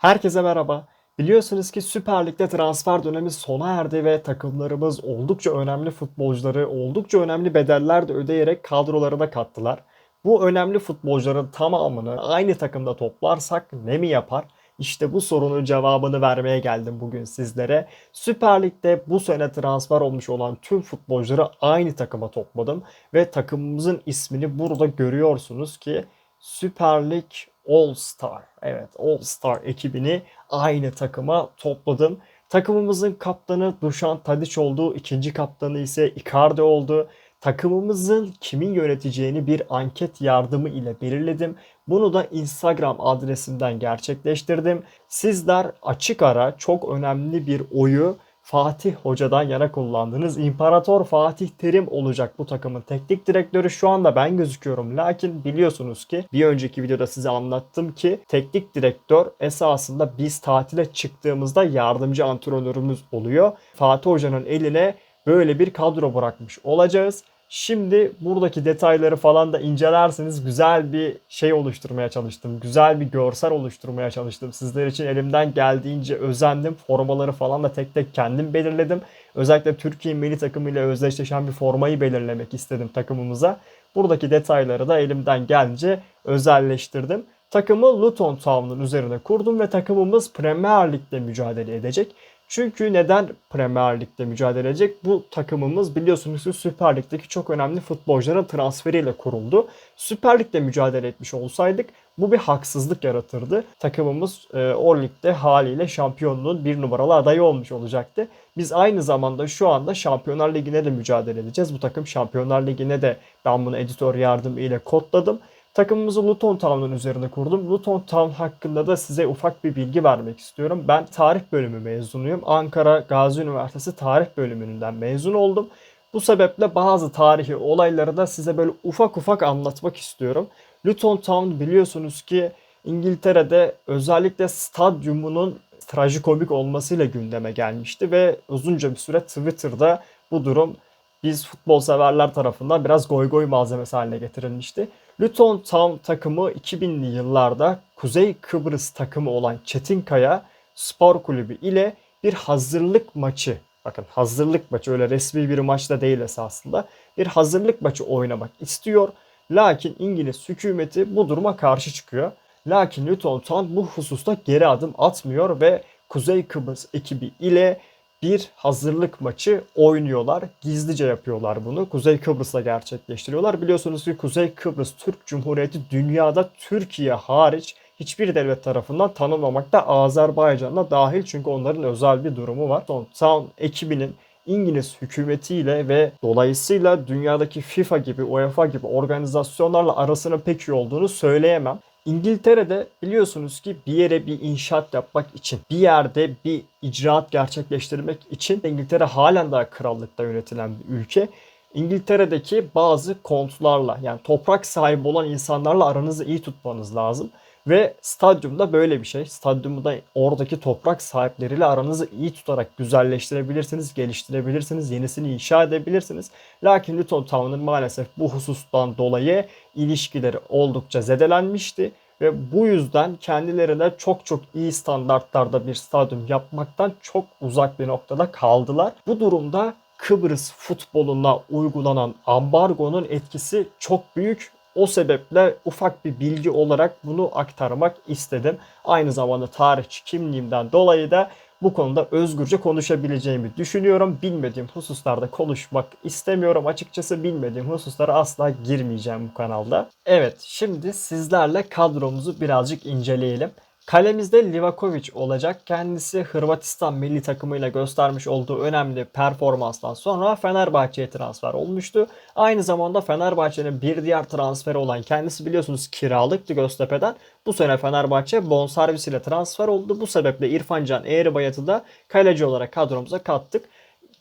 Herkese merhaba. Biliyorsunuz ki Süper Lig'de transfer dönemi sona erdi ve takımlarımız oldukça önemli futbolcuları oldukça önemli bedeller de ödeyerek kadrolarına kattılar. Bu önemli futbolcuların tamamını aynı takımda toplarsak ne mi yapar? İşte bu sorunun cevabını vermeye geldim bugün sizlere. Süper Lig'de bu sene transfer olmuş olan tüm futbolcuları aynı takıma topladım ve takımımızın ismini burada görüyorsunuz ki Süper Lig All Star. Evet All Star ekibini aynı takıma topladım. Takımımızın kaptanı Dušan Tadić oldu. ikinci kaptanı ise Icardi oldu. Takımımızın kimin yöneteceğini bir anket yardımı ile belirledim. Bunu da Instagram adresimden gerçekleştirdim. Sizler açık ara çok önemli bir oyu Fatih Hoca'dan yana kullandınız. İmparator Fatih Terim olacak bu takımın teknik direktörü. Şu anda ben gözüküyorum. Lakin biliyorsunuz ki bir önceki videoda size anlattım ki teknik direktör esasında biz tatile çıktığımızda yardımcı antrenörümüz oluyor. Fatih Hoca'nın eline böyle bir kadro bırakmış olacağız. Şimdi buradaki detayları falan da incelerseniz güzel bir şey oluşturmaya çalıştım. Güzel bir görsel oluşturmaya çalıştım. Sizler için elimden geldiğince özendim. Formaları falan da tek tek kendim belirledim. Özellikle Türkiye milli takımı ile özdeşleşen bir formayı belirlemek istedim takımımıza. Buradaki detayları da elimden gelince özelleştirdim. Takımı Luton Town'un üzerine kurdum ve takımımız Premier Lig'de mücadele edecek. Çünkü neden Premier Lig'de mücadele edecek? Bu takımımız biliyorsunuz ki Süper Lig'deki çok önemli futbolcuların transferiyle kuruldu. Süper Lig'de mücadele etmiş olsaydık bu bir haksızlık yaratırdı. Takımımız e, o ligde haliyle şampiyonluğun bir numaralı adayı olmuş olacaktı. Biz aynı zamanda şu anda Şampiyonlar Ligi'ne de mücadele edeceğiz. Bu takım Şampiyonlar Ligi'ne de ben bunu editör yardımı ile kodladım. Takımımızı Luton Town'un üzerine kurdum. Luton Town hakkında da size ufak bir bilgi vermek istiyorum. Ben tarih bölümü mezunuyum. Ankara Gazi Üniversitesi tarih bölümünden mezun oldum. Bu sebeple bazı tarihi olayları da size böyle ufak ufak anlatmak istiyorum. Luton Town biliyorsunuz ki İngiltere'de özellikle stadyumunun trajikomik olmasıyla gündeme gelmişti ve uzunca bir süre Twitter'da bu durum biz futbol severler tarafından biraz goy goy malzemesi haline getirilmişti. Luton Town takımı 2000'li yıllarda Kuzey Kıbrıs takımı olan Çetinkaya Spor Kulübü ile bir hazırlık maçı bakın hazırlık maçı öyle resmi bir maç da değil esasında bir hazırlık maçı oynamak istiyor. Lakin İngiliz hükümeti bu duruma karşı çıkıyor. Lakin Luton Town bu hususta geri adım atmıyor ve Kuzey Kıbrıs ekibi ile bir hazırlık maçı oynuyorlar. Gizlice yapıyorlar bunu. Kuzey Kıbrıs'ta gerçekleştiriyorlar. Biliyorsunuz ki Kuzey Kıbrıs Türk Cumhuriyeti dünyada Türkiye hariç hiçbir devlet tarafından tanınmamakta Azerbaycan'da dahil çünkü onların özel bir durumu var. Town ekibinin İngiliz hükümetiyle ve dolayısıyla dünyadaki FIFA gibi, UEFA gibi organizasyonlarla arasının pek iyi olduğunu söyleyemem. İngiltere'de biliyorsunuz ki bir yere bir inşaat yapmak için, bir yerde bir icraat gerçekleştirmek için İngiltere halen daha krallıkta yönetilen bir ülke. İngiltere'deki bazı kontlarla yani toprak sahibi olan insanlarla aranızı iyi tutmanız lazım. Ve stadyumda böyle bir şey. Stadyumu da oradaki toprak sahipleriyle aranızı iyi tutarak güzelleştirebilirsiniz, geliştirebilirsiniz, yenisini inşa edebilirsiniz. Lakin Luton Town'un maalesef bu husustan dolayı ilişkileri oldukça zedelenmişti. Ve bu yüzden kendilerine çok çok iyi standartlarda bir stadyum yapmaktan çok uzak bir noktada kaldılar. Bu durumda Kıbrıs futboluna uygulanan ambargonun etkisi çok büyük o sebeple ufak bir bilgi olarak bunu aktarmak istedim. Aynı zamanda tarihçi kimliğimden dolayı da bu konuda özgürce konuşabileceğimi düşünüyorum. Bilmediğim hususlarda konuşmak istemiyorum. Açıkçası bilmediğim hususlara asla girmeyeceğim bu kanalda. Evet şimdi sizlerle kadromuzu birazcık inceleyelim. Kalemizde Livakovic olacak. Kendisi Hırvatistan milli takımıyla göstermiş olduğu önemli performanstan sonra Fenerbahçe'ye transfer olmuştu. Aynı zamanda Fenerbahçe'nin bir diğer transferi olan kendisi biliyorsunuz kiralıktı Göztepe'den. Bu sene Fenerbahçe bonservis ile transfer oldu. Bu sebeple İrfan Can Eğribayat'ı da kaleci olarak kadromuza kattık.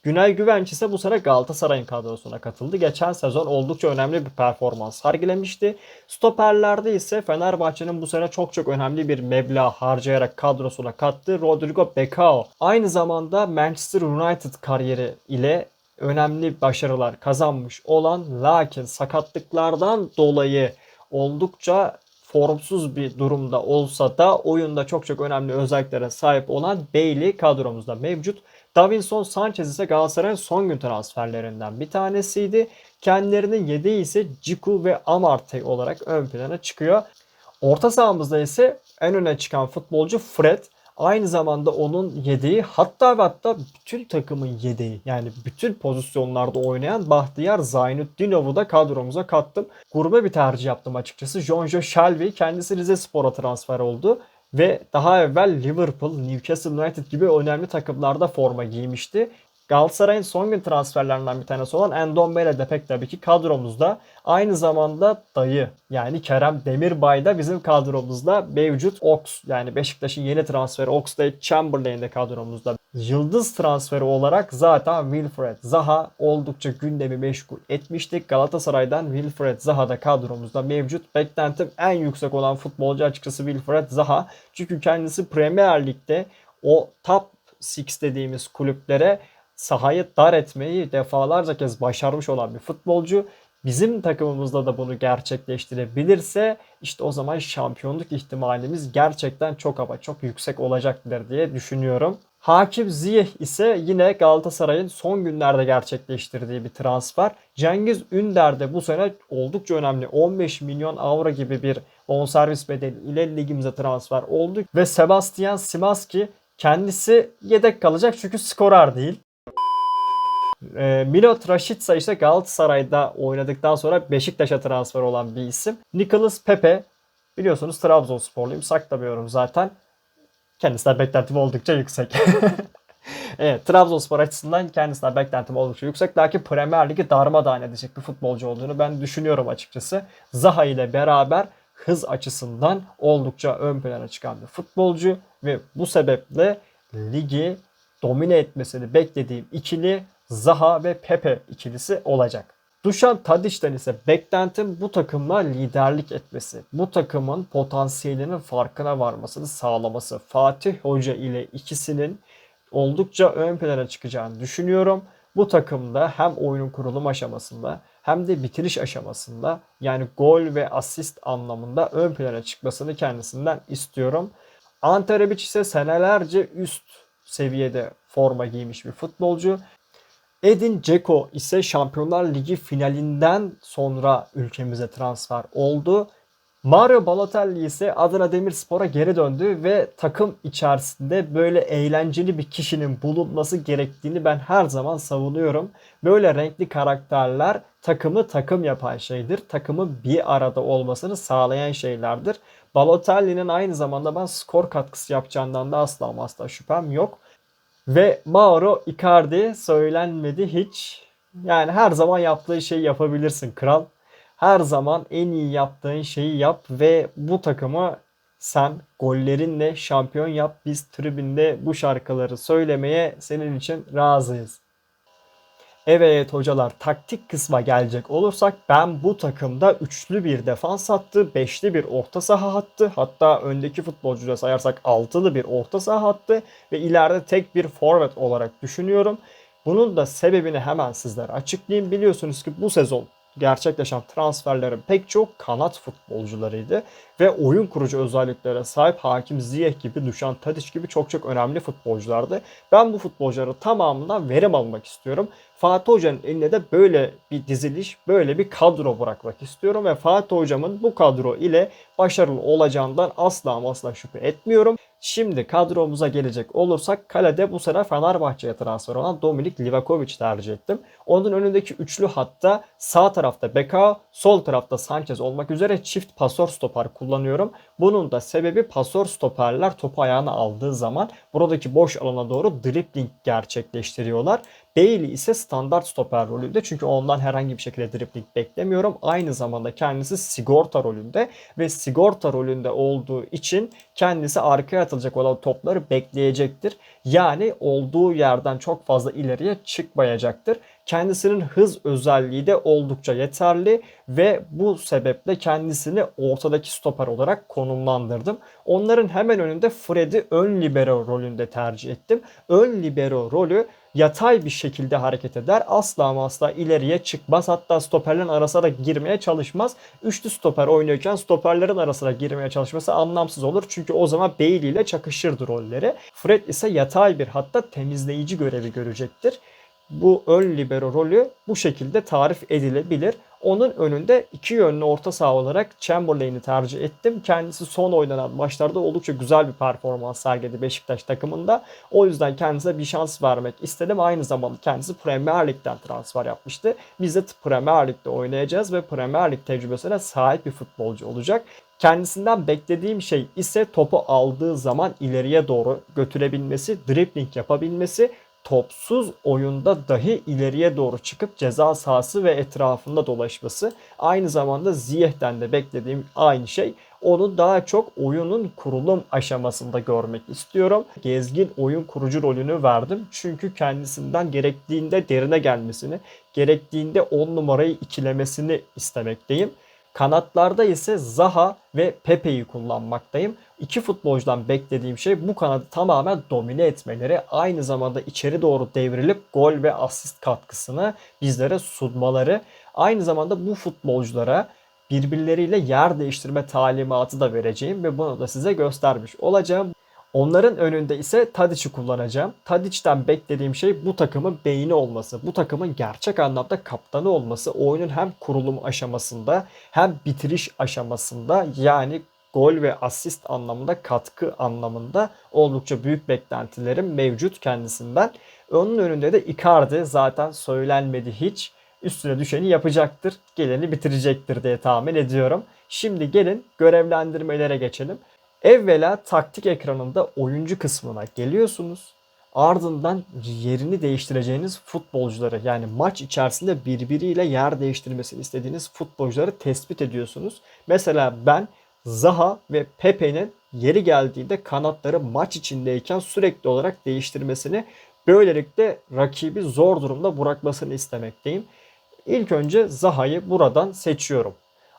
Günay Güvenç ise bu sene Galatasaray'ın kadrosuna katıldı. Geçen sezon oldukça önemli bir performans sergilemişti. Stoperlerde ise Fenerbahçe'nin bu sene çok çok önemli bir meblağ harcayarak kadrosuna kattığı Rodrigo Becao. Aynı zamanda Manchester United kariyeri ile önemli başarılar kazanmış olan lakin sakatlıklardan dolayı oldukça formsuz bir durumda olsa da oyunda çok çok önemli özelliklere sahip olan Bailey kadromuzda mevcut. Davinson Sanchez ise Galatasaray'ın son gün transferlerinden bir tanesiydi. Kendilerinin yedeği ise Ciku ve Amartey olarak ön plana çıkıyor. Orta sahamızda ise en öne çıkan futbolcu Fred. Aynı zamanda onun yedeği hatta ve hatta bütün takımın yedeği yani bütün pozisyonlarda oynayan Bahtiyar Zaynutdinov'u da kadromuza kattım. Gurme bir tercih yaptım açıkçası. Jonjo Shelby kendisi Rize Spor'a transfer oldu ve daha evvel Liverpool, Newcastle United gibi önemli takımlarda forma giymişti. Galatasaray'ın son gün transferlerinden bir tanesi olan Endombele de pek tabii ki kadromuzda. Aynı zamanda dayı yani Kerem Demirbay da bizim kadromuzda mevcut. Ox yani Beşiktaş'ın yeni transferi Oxlade Chamberlain de kadromuzda. Yıldız transferi olarak zaten Wilfred Zaha oldukça gündemi meşgul etmiştik. Galatasaray'dan Wilfred Zaha da kadromuzda mevcut. Beklentim en yüksek olan futbolcu açıkçası Wilfred Zaha. Çünkü kendisi Premier Lig'de o top 6 dediğimiz kulüplere sahayı dar etmeyi defalarca kez başarmış olan bir futbolcu. Bizim takımımızda da bunu gerçekleştirebilirse işte o zaman şampiyonluk ihtimalimiz gerçekten çok ama çok yüksek olacaktır diye düşünüyorum. Hakim Ziyeh ise yine Galatasaray'ın son günlerde gerçekleştirdiği bir transfer. Cengiz Ünder de bu sene oldukça önemli 15 milyon avro gibi bir bonservis bedeli ile ligimize transfer oldu. Ve Sebastian Simaski kendisi yedek kalacak çünkü skorer değil. E, Milot Rashica ise Galatasaray'da oynadıktan sonra Beşiktaş'a transfer olan bir isim. Nicholas Pepe biliyorsunuz Trabzonsporluyum saklamıyorum zaten. Kendisinden beklentim oldukça yüksek. evet Trabzonspor açısından kendisinden beklentim oldukça yüksek. Lakin Premier Ligi darmadağın edecek bir futbolcu olduğunu ben düşünüyorum açıkçası. Zaha ile beraber hız açısından oldukça ön plana çıkan bir futbolcu ve bu sebeple ligi domine etmesini beklediğim ikili Zaha ve Pepe ikilisi olacak. Dušan Tadic'ten ise beklentim bu takımla liderlik etmesi, bu takımın potansiyelinin farkına varmasını sağlaması. Fatih Hoca ile ikisinin oldukça ön plana çıkacağını düşünüyorum. Bu takımda hem oyunun kurulum aşamasında hem de bitiriş aşamasında yani gol ve asist anlamında ön plana çıkmasını kendisinden istiyorum. Ante Rebic ise senelerce üst seviyede forma giymiş bir futbolcu Edin Dzeko ise Şampiyonlar Ligi finalinden sonra ülkemize transfer oldu. Mario Balotelli ise Adana Demirspor'a geri döndü ve takım içerisinde böyle eğlenceli bir kişinin bulunması gerektiğini ben her zaman savunuyorum. Böyle renkli karakterler takımı takım yapan şeydir. Takımın bir arada olmasını sağlayan şeylerdir. Balotelli'nin aynı zamanda ben skor katkısı yapacağından da asla asla şüphem yok. Ve Mauro Icardi söylenmedi hiç. Yani her zaman yaptığı şeyi yapabilirsin kral. Her zaman en iyi yaptığın şeyi yap ve bu takımı sen gollerinle şampiyon yap. Biz tribünde bu şarkıları söylemeye senin için razıyız. Evet hocalar taktik kısma gelecek olursak ben bu takımda üçlü bir defans hattı, beşli bir orta saha hattı hatta öndeki futbolcuda sayarsak altılı bir orta saha hattı ve ileride tek bir forvet olarak düşünüyorum. Bunun da sebebini hemen sizlere açıklayayım. Biliyorsunuz ki bu sezon gerçekleşen transferlerin pek çok kanat futbolcularıydı ve oyun kurucu özelliklere sahip Hakim Ziyech gibi, Dušan Tadić gibi çok çok önemli futbolculardı. Ben bu futbolcuları tamamından verim almak istiyorum. Fatih Hoca'nın eline de böyle bir diziliş, böyle bir kadro bırakmak istiyorum ve Fatih Hocamın bu kadro ile başarılı olacağından asla asla şüphe etmiyorum. Şimdi kadromuza gelecek olursak kalede bu sene Fenerbahçe'ye transfer olan Dominik Livakovic tercih ettim. Onun önündeki üçlü hatta sağ tarafta Beka, sol tarafta Sanchez olmak üzere çift pasör stoper kullanıyorum. Bunun da sebebi pasör stoperler topu ayağına aldığı zaman buradaki boş alana doğru dribbling gerçekleştiriyorlar. Bailey ise standart stoper rolünde çünkü ondan herhangi bir şekilde dribbling beklemiyorum. Aynı zamanda kendisi sigorta rolünde ve sigorta rolünde olduğu için kendisi arkaya atılacak olan topları bekleyecektir. Yani olduğu yerden çok fazla ileriye çıkmayacaktır. Kendisinin hız özelliği de oldukça yeterli ve bu sebeple kendisini ortadaki stoper olarak konumlandırdım. Onların hemen önünde Fred'i ön libero rolünde tercih ettim. Ön libero rolü yatay bir şekilde hareket eder. Asla ama asla ileriye çıkmaz. Hatta stoperlerin arasına da girmeye çalışmaz. Üçlü stoper oynuyorken stoperlerin arasına girmeye çalışması anlamsız olur. Çünkü o zaman Bailey ile çakışırdı rolleri. Fred ise yatay bir hatta temizleyici görevi görecektir. Bu ön libero rolü bu şekilde tarif edilebilir. Onun önünde iki yönlü orta saha olarak Chamberlain'i tercih ettim. Kendisi son oynanan maçlarda oldukça güzel bir performans sergiledi Beşiktaş takımında. O yüzden kendisine bir şans vermek istedim. Aynı zamanda kendisi Premier Lig'den transfer yapmıştı. Biz de Premier Lig'de oynayacağız ve Premier Lig tecrübesine sahip bir futbolcu olacak. Kendisinden beklediğim şey ise topu aldığı zaman ileriye doğru götürebilmesi, dribbling yapabilmesi topsuz oyunda dahi ileriye doğru çıkıp ceza sahası ve etrafında dolaşması. Aynı zamanda Ziyeh'ten de beklediğim aynı şey. Onu daha çok oyunun kurulum aşamasında görmek istiyorum. Gezgin oyun kurucu rolünü verdim. Çünkü kendisinden gerektiğinde derine gelmesini, gerektiğinde 10 numarayı ikilemesini istemekteyim. Kanatlarda ise Zaha ve Pepe'yi kullanmaktayım. İki futbolcudan beklediğim şey bu kanadı tamamen domine etmeleri, aynı zamanda içeri doğru devrilip gol ve asist katkısını bizlere sunmaları. Aynı zamanda bu futbolculara birbirleriyle yer değiştirme talimatı da vereceğim ve bunu da size göstermiş olacağım. Onların önünde ise Tadic'i kullanacağım. Tadic'ten beklediğim şey bu takımın beyni olması. Bu takımın gerçek anlamda kaptanı olması. Oyunun hem kurulum aşamasında hem bitiriş aşamasında yani gol ve asist anlamında katkı anlamında oldukça büyük beklentilerim mevcut kendisinden. Onun önünde de Icardi zaten söylenmedi hiç. Üstüne düşeni yapacaktır. Geleni bitirecektir diye tahmin ediyorum. Şimdi gelin görevlendirmelere geçelim. Evvela taktik ekranında oyuncu kısmına geliyorsunuz. Ardından yerini değiştireceğiniz futbolcuları yani maç içerisinde birbiriyle yer değiştirmesini istediğiniz futbolcuları tespit ediyorsunuz. Mesela ben Zaha ve Pepe'nin yeri geldiğinde kanatları maç içindeyken sürekli olarak değiştirmesini böylelikle rakibi zor durumda bırakmasını istemekteyim. İlk önce Zaha'yı buradan seçiyorum.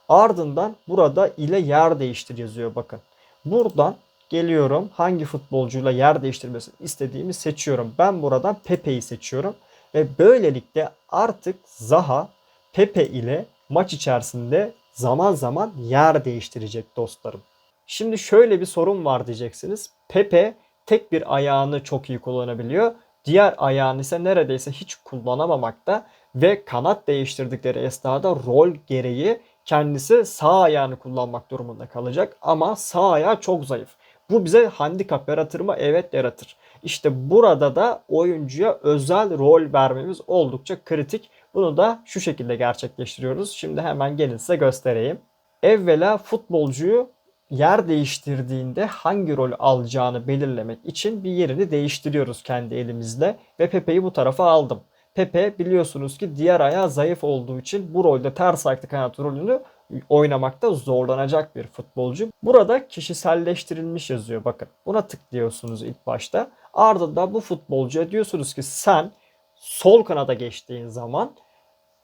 Ardından burada ile yer değiştir yazıyor bakın. Buradan geliyorum hangi futbolcuyla yer değiştirmesini istediğimi seçiyorum. Ben buradan Pepe'yi seçiyorum. Ve böylelikle artık Zaha Pepe ile maç içerisinde zaman zaman yer değiştirecek dostlarım. Şimdi şöyle bir sorun var diyeceksiniz. Pepe tek bir ayağını çok iyi kullanabiliyor. Diğer ayağını ise neredeyse hiç kullanamamakta ve kanat değiştirdikleri esnada rol gereği kendisi sağ ayağını kullanmak durumunda kalacak ama sağ ayağı çok zayıf. Bu bize handikap yaratır mı? Evet yaratır. İşte burada da oyuncuya özel rol vermemiz oldukça kritik. Bunu da şu şekilde gerçekleştiriyoruz. Şimdi hemen gelin size göstereyim. Evvela futbolcuyu yer değiştirdiğinde hangi rol alacağını belirlemek için bir yerini değiştiriyoruz kendi elimizle ve Pepe'yi bu tarafa aldım. Pepe biliyorsunuz ki diğer ayağı zayıf olduğu için bu rolde ters ayaklı kanat rolünü oynamakta zorlanacak bir futbolcu. Burada kişiselleştirilmiş yazıyor bakın. Buna tıklıyorsunuz ilk başta. Ardından bu futbolcuya diyorsunuz ki sen sol kanada geçtiğin zaman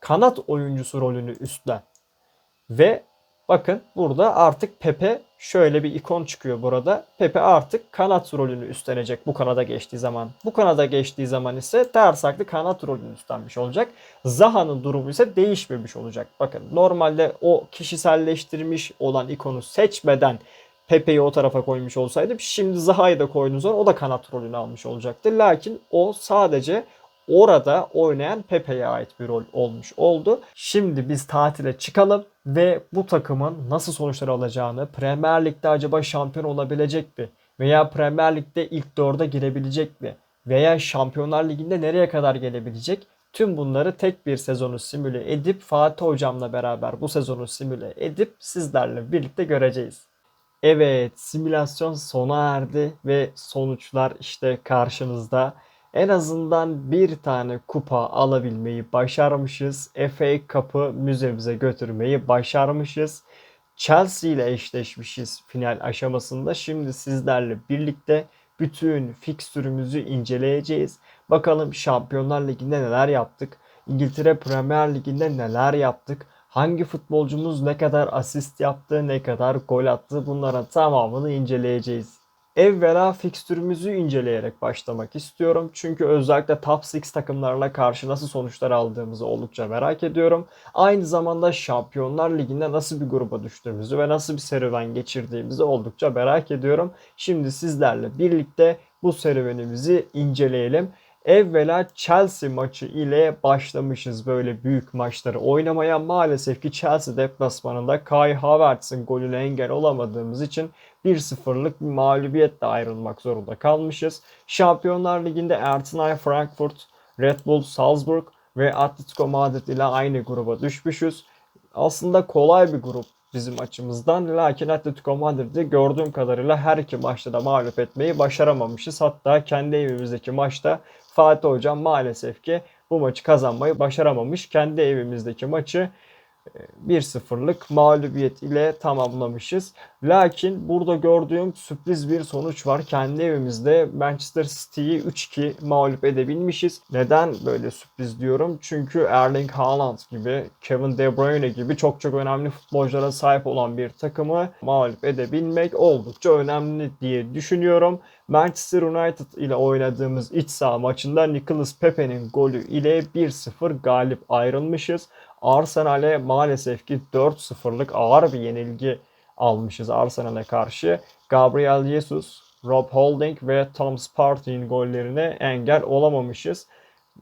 kanat oyuncusu rolünü üstlen. Ve bakın burada artık Pepe şöyle bir ikon çıkıyor burada. Pepe artık kanat rolünü üstlenecek bu kanada geçtiği zaman. Bu kanada geçtiği zaman ise ters ayaklı kanat rolünü üstlenmiş olacak. Zaha'nın durumu ise değişmemiş olacak. Bakın normalde o kişiselleştirmiş olan ikonu seçmeden Pepe'yi o tarafa koymuş olsaydım şimdi Zaha'yı da koyduğunuz zaman o da kanat rolünü almış olacaktı. Lakin o sadece orada oynayan Pepe'ye ait bir rol olmuş oldu. Şimdi biz tatile çıkalım ve bu takımın nasıl sonuçlar alacağını, Premier Lig'de acaba şampiyon olabilecek mi? Veya Premier Lig'de ilk dörde girebilecek mi? Veya Şampiyonlar Ligi'nde nereye kadar gelebilecek? Tüm bunları tek bir sezonu simüle edip Fatih Hocam'la beraber bu sezonu simüle edip sizlerle birlikte göreceğiz. Evet simülasyon sona erdi ve sonuçlar işte karşınızda en azından bir tane kupa alabilmeyi başarmışız. FA Cup'ı müzemize götürmeyi başarmışız. Chelsea ile eşleşmişiz final aşamasında. Şimdi sizlerle birlikte bütün fikstürümüzü inceleyeceğiz. Bakalım Şampiyonlar Ligi'nde neler yaptık. İngiltere Premier Ligi'nde neler yaptık? Hangi futbolcumuz ne kadar asist yaptı, ne kadar gol attı bunların tamamını inceleyeceğiz. Evvela fikstürümüzü inceleyerek başlamak istiyorum. Çünkü özellikle top 6 takımlarına karşı nasıl sonuçlar aldığımızı oldukça merak ediyorum. Aynı zamanda Şampiyonlar Ligi'nde nasıl bir gruba düştüğümüzü ve nasıl bir serüven geçirdiğimizi oldukça merak ediyorum. Şimdi sizlerle birlikte bu serüvenimizi inceleyelim. Evvela Chelsea maçı ile başlamışız böyle büyük maçları oynamaya. Maalesef ki Chelsea deplasmanında Kai Havertz'in golüne engel olamadığımız için 1-0'lık bir mağlubiyetle ayrılmak zorunda kalmışız. Şampiyonlar Ligi'nde Ertinay Frankfurt, Red Bull Salzburg ve Atletico Madrid ile aynı gruba düşmüşüz. Aslında kolay bir grup bizim açımızdan. Lakin Atletico Madrid'i gördüğüm kadarıyla her iki maçta da mağlup etmeyi başaramamışız. Hatta kendi evimizdeki maçta Fatih Hocam maalesef ki bu maçı kazanmayı başaramamış. Kendi evimizdeki maçı 1-0'lık mağlubiyet ile tamamlamışız. Lakin burada gördüğüm sürpriz bir sonuç var. Kendi evimizde Manchester City'yi 3-2 mağlup edebilmişiz. Neden böyle sürpriz diyorum? Çünkü Erling Haaland gibi, Kevin De Bruyne gibi çok çok önemli futbolculara sahip olan bir takımı mağlup edebilmek oldukça önemli diye düşünüyorum. Manchester United ile oynadığımız iç saha maçında Nicholas Pepe'nin golü ile 1-0 galip ayrılmışız. Arsenal'e maalesef ki 4-0'lık ağır bir yenilgi almışız Arsenal'e karşı. Gabriel Jesus, Rob Holding ve Tom Sparty'nin gollerine engel olamamışız.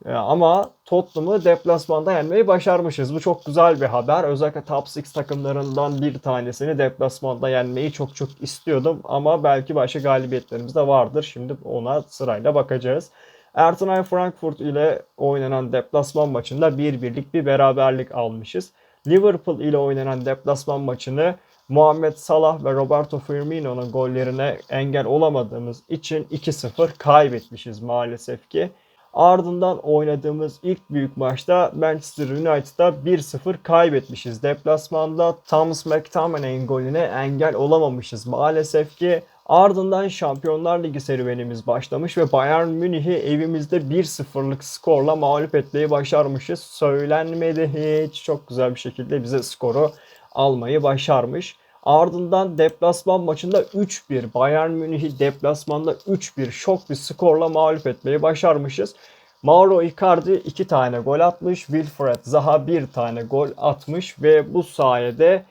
Ee, ama Tottenham'ı deplasmanda yenmeyi başarmışız. Bu çok güzel bir haber. Özellikle top 6 takımlarından bir tanesini deplasmanda yenmeyi çok çok istiyordum. Ama belki başka galibiyetlerimiz de vardır. Şimdi ona sırayla bakacağız. Ertuğrul Frankfurt ile oynanan deplasman maçında 1-1'lik bir beraberlik almışız. Liverpool ile oynanan deplasman maçını Muhammed Salah ve Roberto Firmino'nun gollerine engel olamadığımız için 2-0 kaybetmişiz maalesef ki. Ardından oynadığımız ilk büyük maçta Manchester United'a 1-0 kaybetmişiz. Deplasmanda Thomas McTominay'in golüne engel olamamışız maalesef ki. Ardından Şampiyonlar Ligi serüvenimiz başlamış ve Bayern Münih'i evimizde 1-0'lık skorla mağlup etmeyi başarmışız. Söylenmedi hiç. Çok güzel bir şekilde bize skoru almayı başarmış. Ardından deplasman maçında 3-1 Bayern Münih'i deplasmanda 3-1 şok bir skorla mağlup etmeyi başarmışız. Mauro Icardi 2 tane gol atmış. Wilfred Zaha 1 tane gol atmış ve bu sayede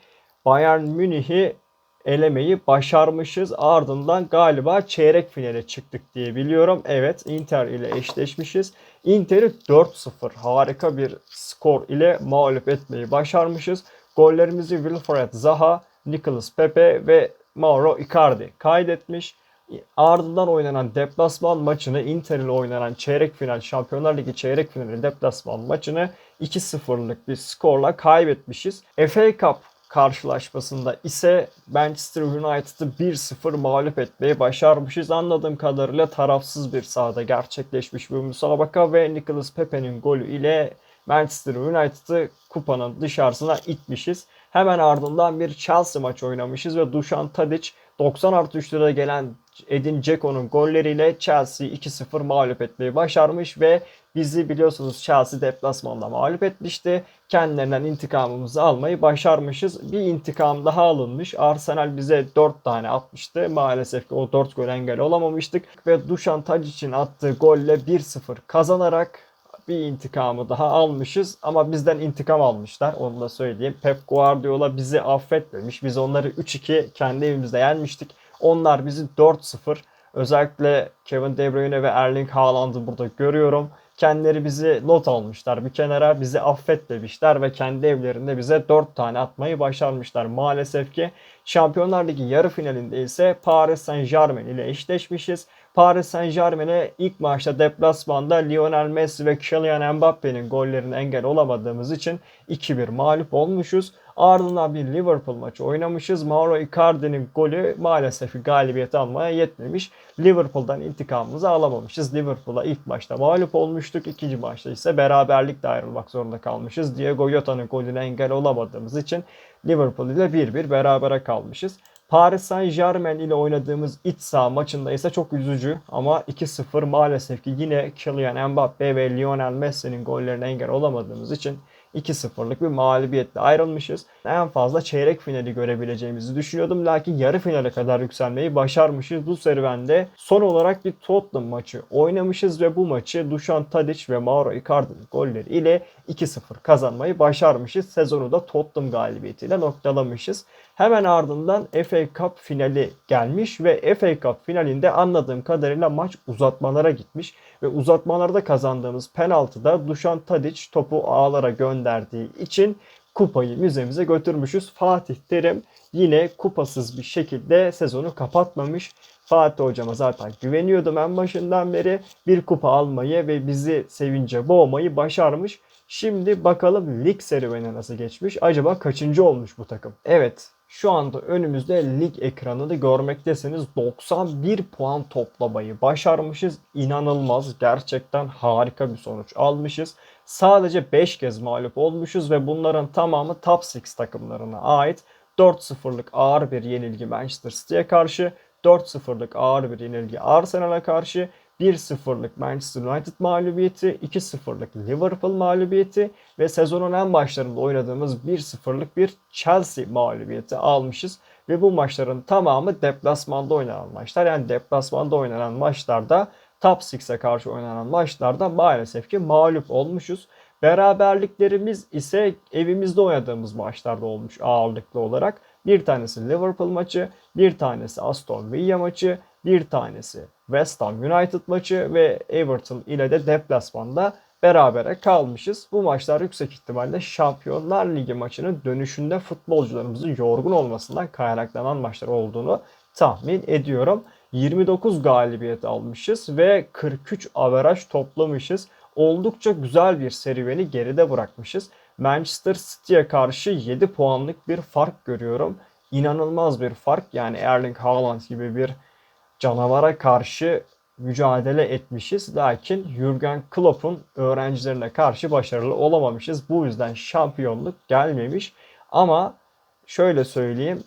Bayern Münih'i elemeyi başarmışız. Ardından galiba çeyrek finale çıktık diye biliyorum. Evet Inter ile eşleşmişiz. Inter'i 4-0 harika bir skor ile mağlup etmeyi başarmışız. Gollerimizi Wilfred Zaha, Nicolas Pepe ve Mauro Icardi kaydetmiş. Ardından oynanan deplasman maçını Inter ile oynanan çeyrek final Şampiyonlar Ligi çeyrek finali deplasman maçını 2-0'lık bir skorla kaybetmişiz. FA Cup karşılaşmasında ise Manchester United'ı 1-0 mağlup etmeyi başarmışız. Anladığım kadarıyla tarafsız bir sahada gerçekleşmiş bu müsabaka ve Nicolas Pepe'nin golü ile Manchester United'ı kupanın dışarısına itmişiz. Hemen ardından bir Chelsea maçı oynamışız ve Dušan Tadic 90 artı 3 liraya gelen Edin Dzeko'nun golleriyle Chelsea 2-0 mağlup etmeyi başarmış ve bizi biliyorsunuz Chelsea deplasmanda mağlup etmişti. Kendilerinden intikamımızı almayı başarmışız. Bir intikam daha alınmış. Arsenal bize 4 tane atmıştı. Maalesef ki o 4 gol engel olamamıştık. Ve Dušan Tadic'in attığı golle 1-0 kazanarak bir intikamı daha almışız ama bizden intikam almışlar onu da söyleyeyim. Pep Guardiola bizi affetmemiş. Biz onları 3-2 kendi evimizde yenmiştik. Onlar bizi 4-0 özellikle Kevin De Bruyne ve Erling Haaland'ı burada görüyorum. Kendileri bizi not almışlar. Bir kenara bizi affetmemişler ve kendi evlerinde bize 4 tane atmayı başarmışlar. Maalesef ki Şampiyonlar Ligi yarı finalinde ise Paris Saint Germain ile eşleşmişiz. Paris Saint Germain'e ilk maçta deplasmanda Lionel Messi ve Kylian Mbappe'nin gollerine engel olamadığımız için 2-1 mağlup olmuşuz. Ardından bir Liverpool maçı oynamışız. Mauro Icardi'nin golü maalesef galibiyet almaya yetmemiş. Liverpool'dan intikamımızı alamamışız. Liverpool'a ilk maçta mağlup olmuştuk. İkinci maçta ise beraberlikle ayrılmak zorunda kalmışız. Diego Jota'nın golüne engel olamadığımız için Liverpool ile 1-1 berabere kalmışız. Paris Saint Germain ile oynadığımız iç saha maçında ise çok üzücü ama 2-0 maalesef ki yine Kylian Mbappe ve Lionel Messi'nin gollerine engel olamadığımız için 2-0'lık bir mağlubiyetle ayrılmışız. En fazla çeyrek finali görebileceğimizi düşünüyordum. Lakin yarı finale kadar yükselmeyi başarmışız. Bu serüvende son olarak bir Tottenham maçı oynamışız ve bu maçı Dušan Tadić ve Mauro Icardi'nin golleri ile 2-0 kazanmayı başarmışız. Sezonu da Tottenham galibiyetiyle noktalamışız. Hemen ardından FA Cup finali gelmiş ve FA Cup finalinde anladığım kadarıyla maç uzatmalara gitmiş ve uzatmalarda kazandığımız penaltıda Dušan Tadić topu ağlara gönderdiği için kupayı müzemize götürmüşüz. Fatih Terim yine kupasız bir şekilde sezonu kapatmamış. Fatih hocama zaten güveniyordum en başından beri. Bir kupa almayı ve bizi sevince boğmayı başarmış. Şimdi bakalım lig serüveni nasıl geçmiş? Acaba kaçıncı olmuş bu takım? Evet şu anda önümüzde lig ekranını görmektesiniz. 91 puan toplamayı başarmışız. İnanılmaz. Gerçekten harika bir sonuç almışız. Sadece 5 kez mağlup olmuşuz ve bunların tamamı top 6 takımlarına ait. 4-0'lık ağır bir yenilgi Manchester City'ye karşı, 4-0'lık ağır bir yenilgi Arsenal'a karşı, 1-0'lık Manchester United mağlubiyeti, 2-0'lık Liverpool mağlubiyeti ve sezonun en başlarında oynadığımız 1-0'lık bir Chelsea mağlubiyeti almışız. Ve bu maçların tamamı deplasmanda oynanan maçlar. Yani deplasmanda oynanan maçlarda Top 6'e karşı oynanan maçlarda maalesef ki mağlup olmuşuz. Beraberliklerimiz ise evimizde oynadığımız maçlarda olmuş ağırlıklı olarak. Bir tanesi Liverpool maçı, bir tanesi Aston Villa maçı, bir tanesi West Ham United maçı ve Everton ile de deplasmanda berabere kalmışız. Bu maçlar yüksek ihtimalle Şampiyonlar Ligi maçının dönüşünde futbolcularımızın yorgun olmasından kaynaklanan maçlar olduğunu tahmin ediyorum. 29 galibiyet almışız ve 43 averaj toplamışız. Oldukça güzel bir serüveni geride bırakmışız. Manchester City'ye karşı 7 puanlık bir fark görüyorum. İnanılmaz bir fark. Yani Erling Haaland gibi bir canavara karşı mücadele etmişiz. Lakin Jurgen Klopp'un öğrencilerine karşı başarılı olamamışız. Bu yüzden şampiyonluk gelmemiş. Ama şöyle söyleyeyim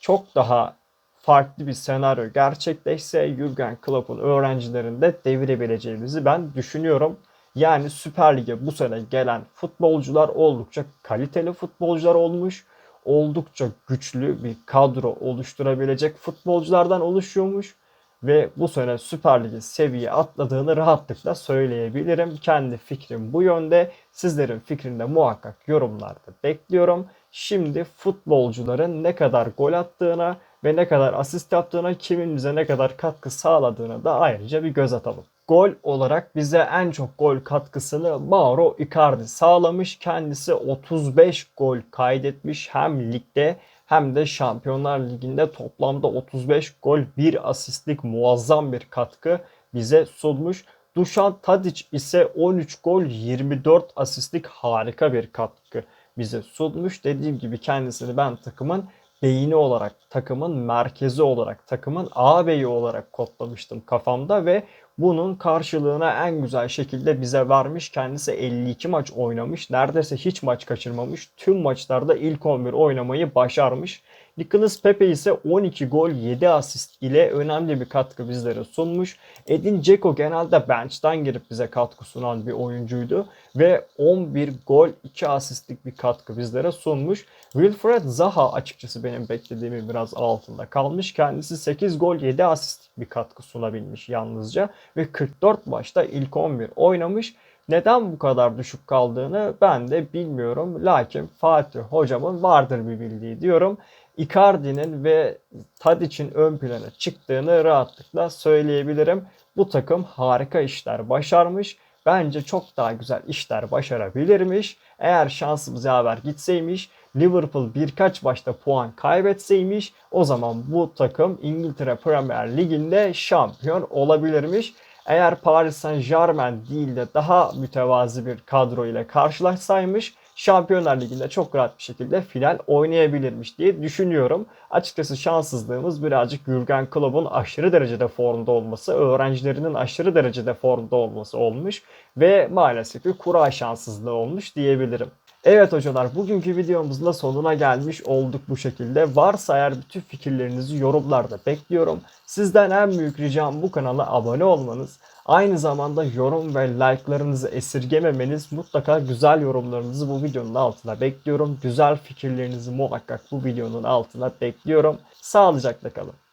çok daha farklı bir senaryo gerçekleşse Jurgen Klopp'un öğrencilerini de devirebileceğimizi ben düşünüyorum. Yani Süper Lig'e bu sene gelen futbolcular oldukça kaliteli futbolcular olmuş. Oldukça güçlü bir kadro oluşturabilecek futbolculardan oluşuyormuş. Ve bu sene Süper Lig'in seviye atladığını rahatlıkla söyleyebilirim. Kendi fikrim bu yönde. Sizlerin fikrini de muhakkak yorumlarda bekliyorum. Şimdi futbolcuların ne kadar gol attığına ve ne kadar asist yaptığına, kimin bize ne kadar katkı sağladığına da ayrıca bir göz atalım. Gol olarak bize en çok gol katkısını Mauro Icardi sağlamış. Kendisi 35 gol kaydetmiş hem ligde hem de Şampiyonlar Ligi'nde toplamda 35 gol, 1 asistlik muazzam bir katkı bize sunmuş. Dušan Tadić ise 13 gol, 24 asistlik harika bir katkı bize sunmuş. Dediğim gibi kendisini ben takımın beyni olarak, takımın merkezi olarak, takımın ağabeyi olarak kodlamıştım kafamda ve bunun karşılığına en güzel şekilde bize vermiş. Kendisi 52 maç oynamış. Neredeyse hiç maç kaçırmamış. Tüm maçlarda ilk 11 oynamayı başarmış. Nicholas Pepe ise 12 gol 7 asist ile önemli bir katkı bizlere sunmuş. Edin Dzeko genelde bench'ten girip bize katkı sunan bir oyuncuydu ve 11 gol 2 asistlik bir katkı bizlere sunmuş. Wilfred Zaha açıkçası benim beklediğimin biraz altında kalmış. Kendisi 8 gol 7 asist bir katkı sunabilmiş yalnızca ve 44 maçta ilk 11 oynamış. Neden bu kadar düşük kaldığını ben de bilmiyorum. Lakin Fatih hocamın vardır bir bildiği diyorum. Icardi'nin ve Tadic'in ön plana çıktığını rahatlıkla söyleyebilirim. Bu takım harika işler başarmış. Bence çok daha güzel işler başarabilirmiş. Eğer şansımız yaver gitseymiş, Liverpool birkaç başta puan kaybetseymiş o zaman bu takım İngiltere Premier Ligi'nde şampiyon olabilirmiş. Eğer Paris Saint Germain değil de daha mütevazi bir kadro ile karşılaşsaymış Şampiyonlar Ligi'nde çok rahat bir şekilde final oynayabilirmiş diye düşünüyorum. Açıkçası şanssızlığımız birazcık Jurgen Klopp'un aşırı derecede formda olması, öğrencilerinin aşırı derecede formda olması olmuş ve maalesef bir kura şanssızlığı olmuş diyebilirim. Evet hocalar bugünkü videomuzun da sonuna gelmiş olduk bu şekilde. Varsa eğer bütün fikirlerinizi yorumlarda bekliyorum. Sizden en büyük ricam bu kanala abone olmanız. Aynı zamanda yorum ve like'larınızı esirgememeniz. Mutlaka güzel yorumlarınızı bu videonun altına bekliyorum. Güzel fikirlerinizi muhakkak bu videonun altına bekliyorum. Sağlıcakla kalın.